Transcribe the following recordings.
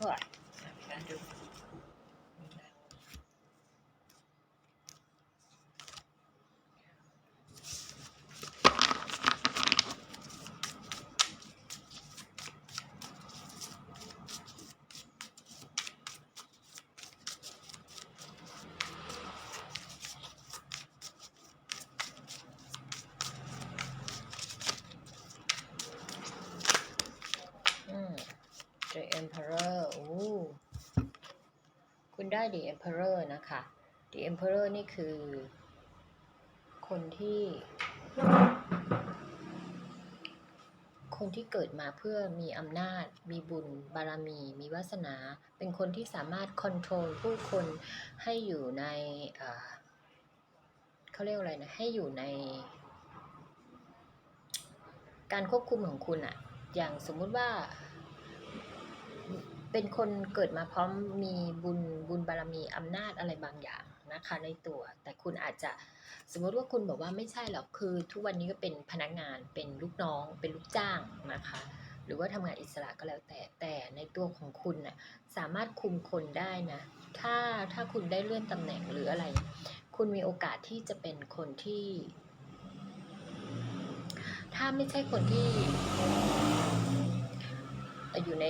All right. The Emperor โอ้คุณได้ The Emperor นะคะ The Emperor นี่คือ คนที่ คนที่เกิดมาเพื่อมีอำนาจ มีบุญ บารมี มีวาสนา เป็นคนที่สามารถค o n t r o l ผู้คนให้อยู่ในเขาเรียกอะไรนะ ให้อยู่ใน การควบคุมของคุณอะอย่างสมมุติว่า เป็นคนเกิดมาพร้อมมีบุญบุญบารมีอำนาจอะไรบางอย่างนะคะในตัว แต่คุณอาจจะสมมติว่าคุณบอกว่าไม่ใช่หรอกคือ ทุกวันนี้ก็เป็นพนักงานเป็นลูกน้อง เป็นลูกจ้างนะคะ หรือว่าทำงานอิสระก็แล้วแต่แต่ในตัวของคุณน่ะสามารถคุมคนได้นะถ้าถ้าคุณได้เลื่อนตำแหน่งหรืออะไร คุณมีโอกาสที่จะเป็นคนที่ ถ้าไม่ใช่คนที่อยู่ใน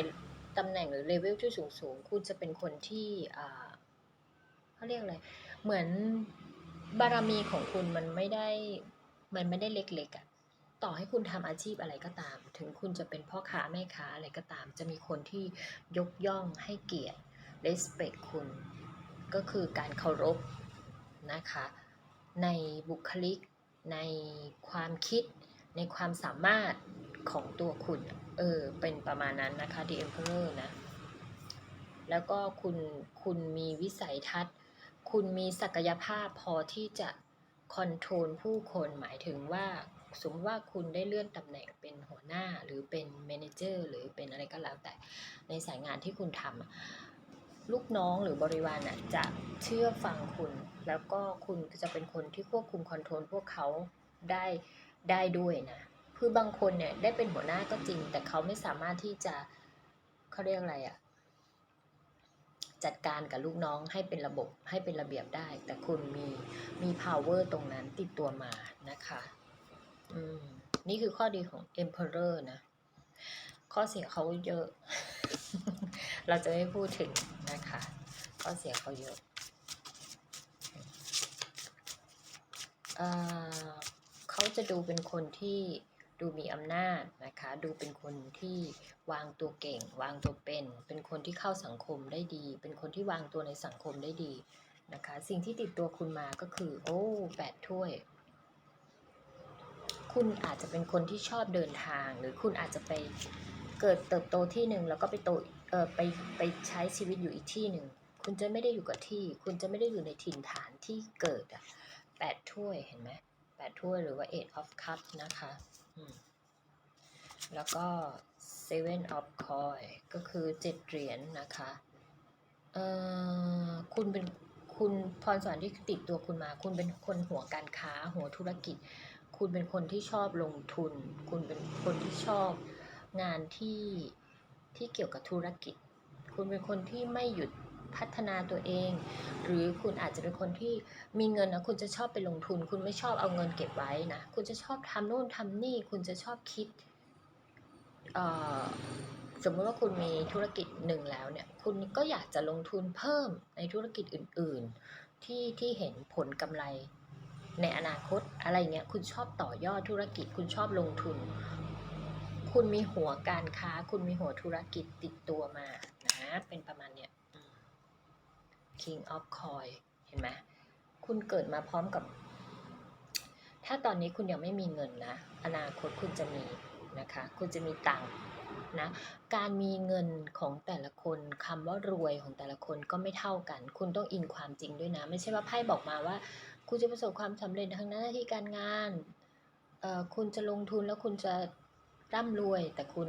ตำแหน่งหรือเลเวลที่สูงสูงคุณจะเป็นคนที่เขาเรียกอะไร เหมือนบารมีของคุณมันไม่ได้มันไม่ได้เล็กๆอะ่ะต่อให้คุณทำอาชีพอะไรก็ตาม ถึงคุณจะเป็นพ่อค้าแม่ค้าอะไรก็ตาม จะมีคนที่ยกย่องให้เกียรติ respect คุณ ก็คือการเคารพนะคะ ในบุคลิก ในความคิด ในความสามารถ ของตัวคุณ เออ เป็นประมาณนั้นนะคะ The Emperor นะ แล้วก็คุณ คุณมีวิสัยทัศน์ คุณมีศักยภาพพอที่จะคอนโทรลผู้คนหมายถึงว่า สมมติว่าคุณได้เลื่อนตำแหน่งเป็นหัวหน้าหรือเป็นเมนเจอร์หรือเป็นอะไรก็แล้วแต่ ในสายงานที่คุณทำลูกน้องหรือบริวารจะเชื่อฟังคุณ แล้วก็คุณจะเป็นคนที่ควบคุมคอนโทรลพวกเขาได้ได้ด้วยนะ คือบางคนเนี่ยได้เป็นหัวหน้าก็จริง แต่เขาไม่สามารถที่จะเขาเรียกอะไรอะจัดการกับลูกน้องให้เป็นระบบให้เป็นระเบียบได้ แต่คุณมีมี power ตรงนั้นติดตัวมานะคะอืมนี่คือข้อดีของ emperor นะ ข้อเสียเขาเยอะ เราจะไม่พูดถึงนะคะ ข้อเสียเขาเยอะเอเขาจะดูเป็นคนที่ ดูมีอำนาจนะคะ ดูเป็นคนที่วางตัวเก่ง วางตัวเป็น เป็นคนที่เข้าสังคมได้ดี เป็นคนที่วางตัวในสังคมได้ดีนะคะ สิ่งที่ติดตัวคุณมาก็คือ โอ้แปดถ้วย คุณอาจจะเป็นคนที่ชอบเดินทาง หรือคุณอาจจะไปเกิดเติบโตที่หนึ่งแล้วก็ไปโตเออไปไปใช้ชีวิตอยู่อีกที่หนึ่ง คุณจะไม่ได้อยู่กับที่ คุณจะไม่ได้อยู่ในถิ่นฐานที่เกิดอะแปดถ้วยเห็นไหมแปดถ้วยหรือว่า eight of cup นะคะ แล้วก็ seven of coin ก็คือเจ็ดเหรียญนนะคะเอ่อคุณเป็นคุณพรสวรรค์ที่ติดตัวคุณมา คุณเป็นคนหัวการค้าหัวธุรกิจ คุณเป็นคนที่ชอบลงทุน คุณเป็นคนที่ชอบงานที่ที่เกี่ยวกับธุรกิจ คุณเป็นคนที่ไม่หยุด พัฒนาตัวเอง หรือคุณอาจจะเป็นคนที่มีเงินนะคุณจะชอบไปลงทุน คุณไม่ชอบเอาเงินเก็บไว้นะคุณจะชอบทำโน่นทำนี่ คุณจะชอบคิดเอ่อสมมติว่าคุณมีธุรกิจหนึ่งแล้วเนี่ยคุณก็อยากจะลงทุนเพิ่มในธุรกิจอื่น ๆ ที่ที่เห็นผลกำไรในอนาคตอะไรเงี้ยคุณชอบต่อยอดธุรกิจ คุณชอบลงทุน คุณมีหัวการค้า คุณมีหัวธุรกิจติดตัวมานะเป็นประมาณเนี้ย King of Coin เห็นไหมคุณเกิดมาพร้อมกับ ถ้าตอนนี้คุณยังไม่มีเงินนะ อนาคตคุณจะมีนะคะ คุณจะมีตังค์นะ การมีเงินของแต่ละคนคำว่ารวยของแต่ละคนก็ไม่เท่ากัน คุณต้องอิงความจริงด้วยนะ ไม่ใช่ว่าไพ่บอกมาว่า คุณจะประสบความสำเร็จทางหน้าที่การงานคุณจะลงทุนแล้วคุณจะร่ำรวยแต่คุณ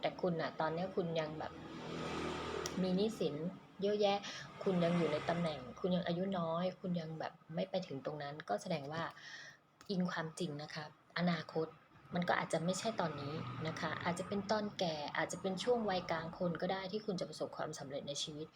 แต่คุณอะตอนนี้คุณยังแบบมีหนี้สิน เยอะแยะ คุณยังอยู่ในตำแหน่ง คุณยังอายุน้อย คุณยังแบบไม่ไปถึงตรงนั้น ก็แสดงว่าอิงความจริงนะคะอนาคตมันก็อาจจะไม่ใช่ตอนนี้นะคะ อาจจะเป็นตอนแก่อาจจะเป็นช่วงวัยกลางคนก็ได้ที่คุณจะประสบความสำเร็จในชีวิต